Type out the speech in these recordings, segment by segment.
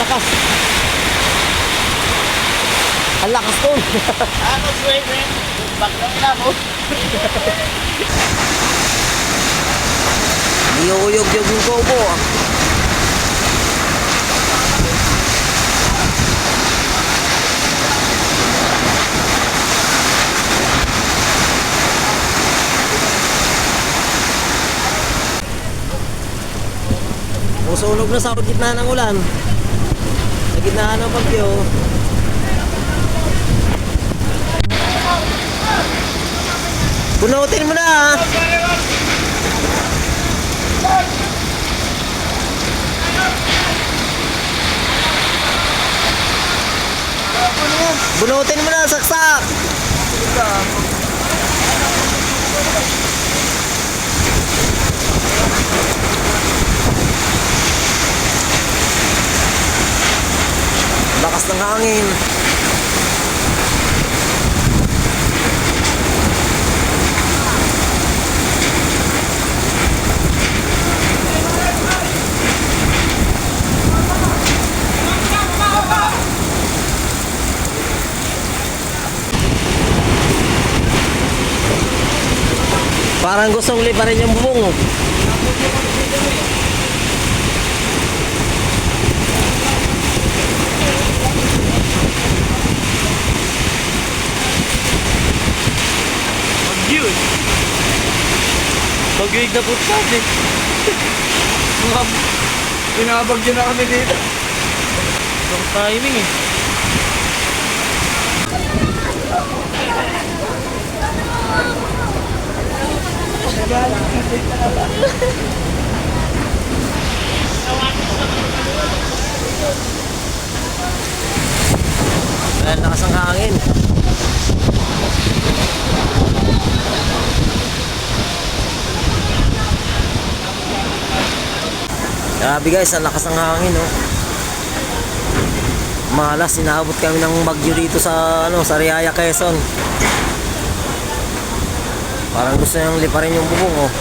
lakas. Ang lakas. Ano, sway, friend? Back lang na mo. Niyuyog-yog yung kobo. ah. Musunog na sa gitna ng ulan. Sa gitna ng bagyo. Bunutin mo na ah. Bunutin mo na saksak. Lakas ng hangin. Parang gustong liparin yung bubong. Yun. Mag-wig na po sabi. Mga pinabagyan na kami dito. Ang timing eh. Dahil lakas ng hangin. Grabe guys, ang lakas ng hangin oh. Malas, inaabot kami ng bagyo dito sa ano, sa Riaya, Quezon. Parang gusto niyang liparin yung bubong oh.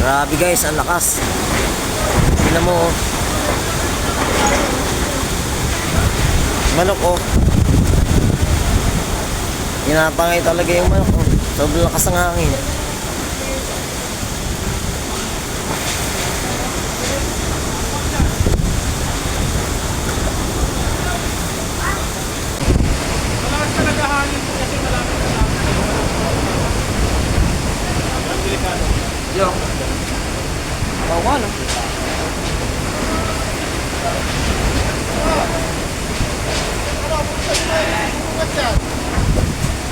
Grabe guys, ang lakas. Tingnan mo oh. Manok oh. Tinatangay talaga yung manok oh. Sobrang lakas ng hangin. Malakas talaga hangin po kasi malapit na lang. Yo. Bawa no?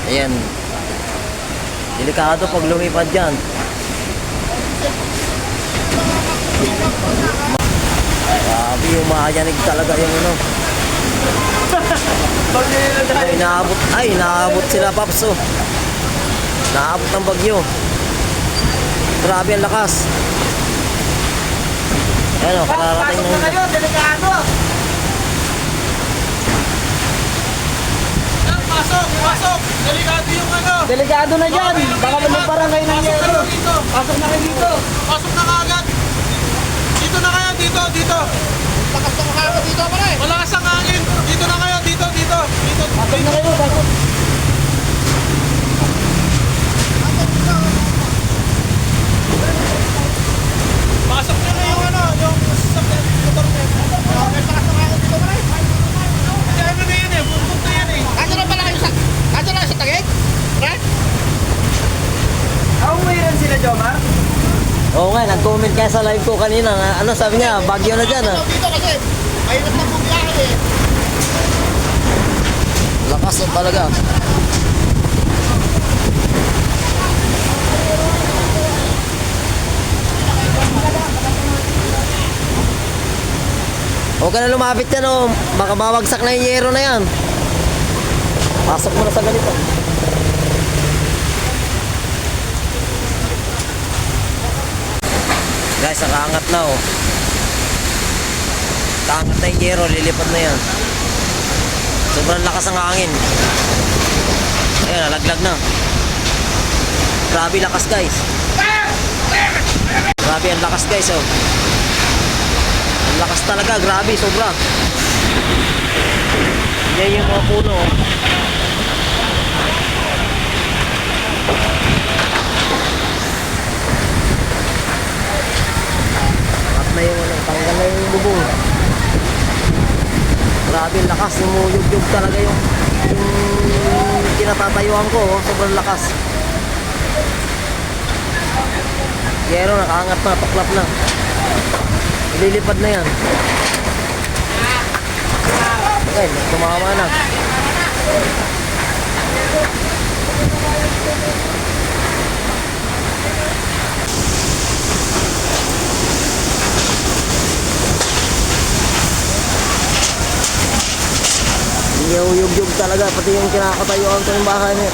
Ayan. Delikado pag lumipad dyan. Grabe, umayanig talaga yung ano. Ay, inaabot, ay, inaabot sila, Paps, oh. Naabot ng bagyo. Grabe ang lakas. Ayan, oh, kararating ng... delikado! Pasok! Pasok! Delikado yung ano! Delikado na dyan. Baka na Pasok na yero. kayo dito! Pasok na kayo dito. Pasok na kaagad! Dito na kayo! Dito! Dito! Lakas na kayo dito pare! Malakas ang hangin! Dito na kayo! Dito! Dito! Dito! Pasok na kayo. Pasok. Pasok nyo na yung ano, yung sasakyan, motor nyo. Oh, may lakas ng hangin dito pare! Kasi ano na yan eh, bundok na yan eh. Ano na pala kayo sa... Ano na sa tagig? Pre? Ako ngayon sila, Jomar. Oo nga, nag-comment kaya sa live ko kanina. na, Ano sabi niya, bagyo na dyan, ah. Dito kasi, mahirap na bumiyahe eh. Lakas oh, talaga. Huwag ka na lumapit yan oh. Baka mawagsak na yung yero na yan. Pasok mo na sa ganito. Guys, nakaangat na oh. Kaangat na yung yero, lilipad na yan. Sobrang lakas ng hangin. Ayan, nalaglag na. Grabe lakas guys. Grabe ang lakas guys oh. Ang lakas talaga, grabe, sobra. Yan yung mga puno oh. Na yung ano, tanggal na yung bubong. Grabe lakas, umuyog-yog talaga yung yung kinatatayuan ko, oh, sobrang lakas. Yero, nakaangat na, tuklap na. Lilipad na yan. Okay, tumama na. Yug-yug talaga, pati yung kinakatayuan ko yung bahay niya.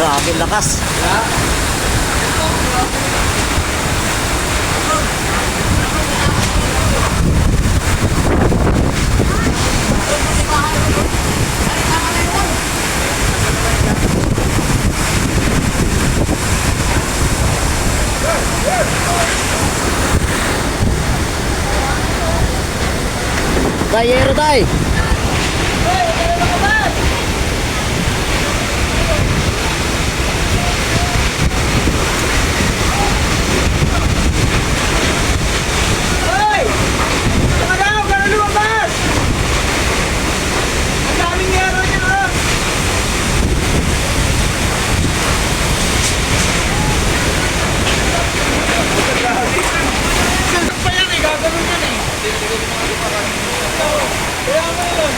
Grabe lakas. Tayero tay. Hoy! Saka daw, ka na lumabas! Ang daming yero niya, oh! Sensor pa yan eh, gagawin yan eh. Kaya mo yun.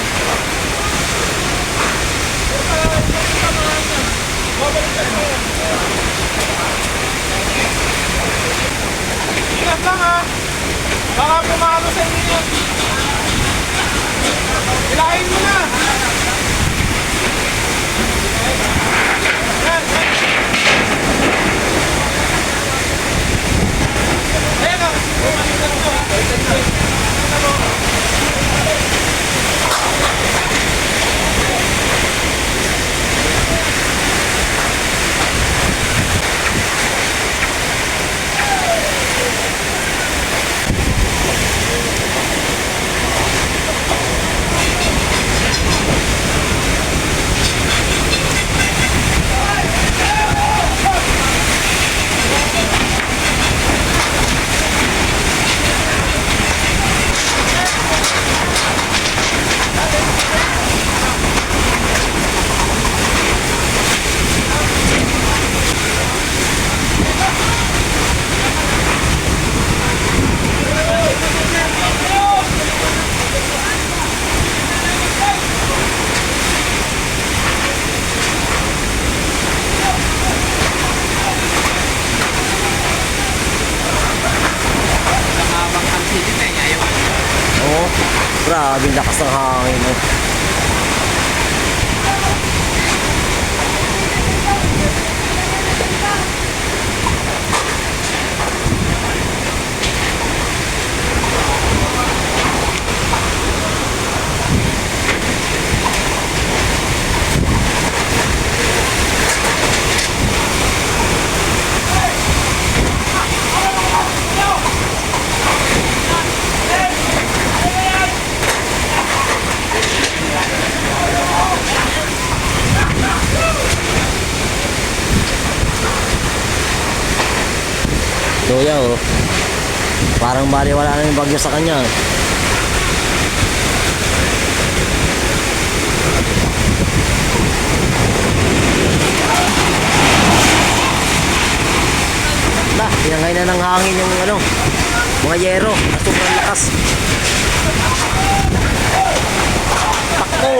Ingat lang ha. Baka pumalo sa inyo. Ilahin mo na. Yan, yan. Ayan o. Bumalikan mo. Oo. Grabe lakas ng hangin. Oh. Kuya, oh. Parang bali wala na yung bagyo sa kanya. Na, tinangay na ng hangin yung ano, mga yero sobrang lakas. Takbo!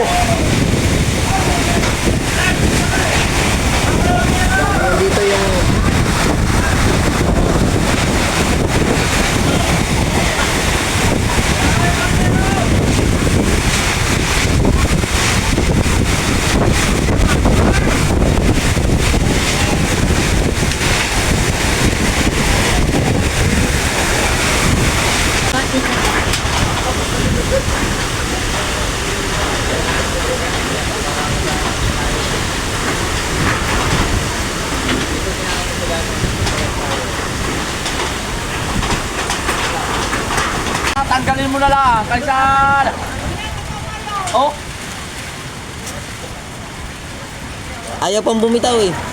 Dito yung you mo na lang. Kalisan. Oh, Ayaw pang bumitaw eh.